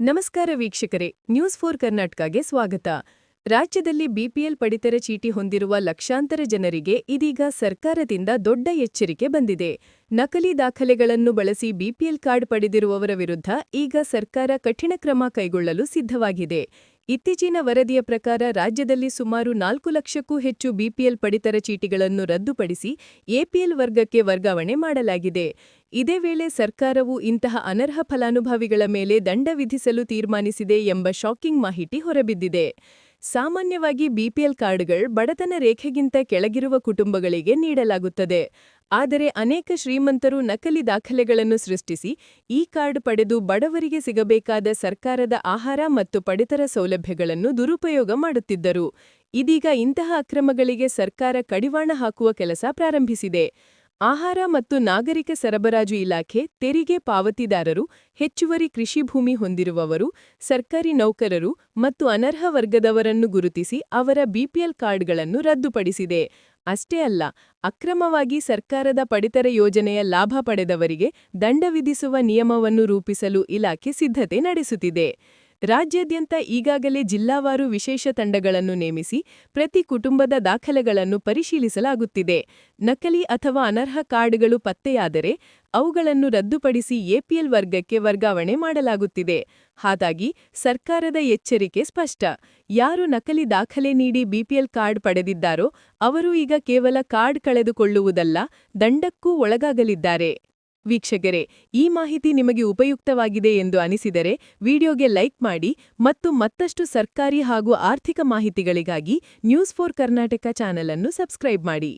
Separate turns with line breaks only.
ನಮಸ್ಕಾರ ವೀಕ್ಷಕರೇ news four ಕರ್ನಾಟಕಗೆ ಸ್ವಾಗತ. ರಾಜ್ಯದಲ್ಲಿ ಬಿಪಿಎಲ್ ಪಡಿತರ ಚೀಟಿ ಹೊಂದಿರುವ ಲಕ್ಷಾಂತರ ಜನರಿಗೆ ಇದೀಗ ಸರ್ಕಾರದಿಂದ ದೊಡ್ಡ ಎಚ್ಚರಿಕೆ ಬಂದಿದೆ. ನಕಲಿ ದಾಖಲೆಗಳನ್ನು ಬಳಸಿ ಬಿಪಿಎಲ್ ಕಾರ್ಡ್ ಪಡೆದಿರುವವರ ವಿರುದ್ಧ ಈಗ ಸರ್ಕಾರ ಕಠಿಣ ಕ್ರಮ ಕೈಗೊಳ್ಳಲು ಸಿದ್ಧವಾಗಿದೆ. ಇತ್ತೀಚಿನ ವರದಿಯ ಪ್ರಕಾರ ರಾಜ್ಯದಲ್ಲಿ ಸುಮಾರು ನಾಲ್ಕು ಲಕ್ಷಕ್ಕೂ ಹೆಚ್ಚು ಬಿಪಿಎಲ್ ಪಡಿತರ ಚೀಟಿಗಳನ್ನು ರದ್ದುಪಡಿಸಿ ಎಪಿಎಲ್ ವರ್ಗಕ್ಕೆ ವರ್ಗಾವಣೆ ಮಾಡಲಾಗಿದೆ. ಇದೇ ವೇಳೆ ಸರ್ಕಾರವು ಇಂತಹ ಅನರ್ಹ ಫಲಾನುಭವಿಗಳ ಮೇಲೆ ದಂಡ ವಿಧಿಸಲು ತೀರ್ಮಾನಿಸಿದೆ ಎಂಬ ಶಾಕಿಂಗ್ ಮಾಹಿತಿ ಹೊರಬಿದ್ದಿದೆ. ಸಾಮಾನ್ಯವಾಗಿ ಬಿಪಿಎಲ್ ಕಾರ್ಡ್ಗಳು ಬಡತನ ರೇಖೆಗಿಂತ ಕೆಳಗಿರುವ ಕುಟುಂಬಗಳಿಗೆ ನೀಡಲಾಗುತ್ತದೆ. ಆದರೆ ಅನೇಕ ಶ್ರೀಮಂತರು ನಕಲಿ ದಾಖಲೆಗಳನ್ನು ಸೃಷ್ಟಿಸಿ ಈ ಕಾರ್ಡ್ ಪಡೆದು ಬಡವರಿಗೆ ಸಿಗಬೇಕಾದ ಸರ್ಕಾರದ ಆಹಾರ ಮತ್ತು ಪಡಿತರ ಸೌಲಭ್ಯಗಳನ್ನು ದುರುಪಯೋಗ ಮಾಡುತ್ತಿದ್ದರು. ಇದೀಗ ಇಂತಹ ಅಕ್ರಮಗಳಿಗೆ ಸರ್ಕಾರ ಕಡಿವಾಣ ಹಾಕುವ ಕೆಲಸ ಪ್ರಾರಂಭಿಸಿದೆ. ಆಹಾರ ಮತ್ತು ನಾಗರಿಕ ಸರಬರಾಜು ಇಲಾಖೆ, ತೆರಿಗೆ ಪಾವತಿದಾರರು, ಹೆಚ್ಚುವರಿ ಕೃಷಿ ಭೂಮಿ ಹೊಂದಿರುವವರು, ಸರ್ಕಾರಿ ನೌಕರರು ಮತ್ತು ಅನರ್ಹ ವರ್ಗದವರನ್ನು ಗುರುತಿಸಿ ಅವರ ಬಿಪಿಎಲ್ ಕಾರ್ಡ್ಗಳನ್ನು ರದ್ದುಪಡಿಸಿದೆ. ಅಷ್ಟೇ ಅಲ್ಲ, ಅಕ್ರಮವಾಗಿ ಸರ್ಕಾರದ ಪಡಿತರ ಯೋಜನೆಯ ಲಾಭ ಪಡೆದವರಿಗೆ ದಂಡ ವಿಧಿಸುವ ನಿಯಮವನ್ನು ರೂಪಿಸಲು ಇಲಾಖೆ ಸಿದ್ಧತೆ ನಡೆಸುತ್ತಿದೆ. ರಾಜ್ಯಾದ್ಯಂತ ಈಗಾಗಲೇ ಜಿಲ್ಲಾವಾರು ವಿಶೇಷ ತಂಡಗಳನ್ನು ನೇಮಿಸಿ ಪ್ರತಿ ಕುಟುಂಬದ ದಾಖಲೆಗಳನ್ನು ಪರಿಶೀಲಿಸಲಾಗುತ್ತಿದೆ. ನಕಲಿ ಅಥವಾ ಅನರ್ಹ ಕಾರ್ಡ್ಗಳು ಪತ್ತೆಯಾದರೆ ಅವುಗಳನ್ನು ರದ್ದುಪಡಿಸಿ ಎಪಿಎಲ್ ವರ್ಗಕ್ಕೆ ವರ್ಗಾವಣೆ ಮಾಡಲಾಗುತ್ತಿದೆ. ಹಾಗಾಗಿ ಸರ್ಕಾರದ ಎಚ್ಚರಿಕೆ ಸ್ಪಷ್ಟ. ಯಾರು ನಕಲಿ ದಾಖಲೆ ನೀಡಿ ಬಿಪಿಎಲ್ ಕಾರ್ಡ್ ಪಡೆದಿದ್ದಾರೋ, ಅವರು ಈಗ ಕೇವಲ ಕಾರ್ಡ್ ಕಳೆದುಕೊಳ್ಳುವುದಲ್ಲ, ದಂಡಕ್ಕೂ ಒಳಗಾಗಲಿದ್ದಾರೆ. ವೀಕ್ಷಕರೇ, ಈ ಮಾಹಿತಿ ನಿಮಗೆ ಉಪಯುಕ್ತವಾಗಿದೆ ಎಂದು ಅನಿಸಿದರೆ ವಿಡಿಯೋಗೆ ಲೈಕ್ ಮಾಡಿ ಮತ್ತು ಮತ್ತಷ್ಟು ಸರ್ಕಾರಿ ಹಾಗೂ ಆರ್ಥಿಕ ಮಾಹಿತಿಗಳಿಗಾಗಿ ನ್ಯೂಸ್ ಫೋರ್ ಕರ್ನಾಟಕ ಚಾನಲ್ ಅನ್ನು ಸಬ್ಸ್ಕ್ರೈಬ್ ಮಾಡಿ.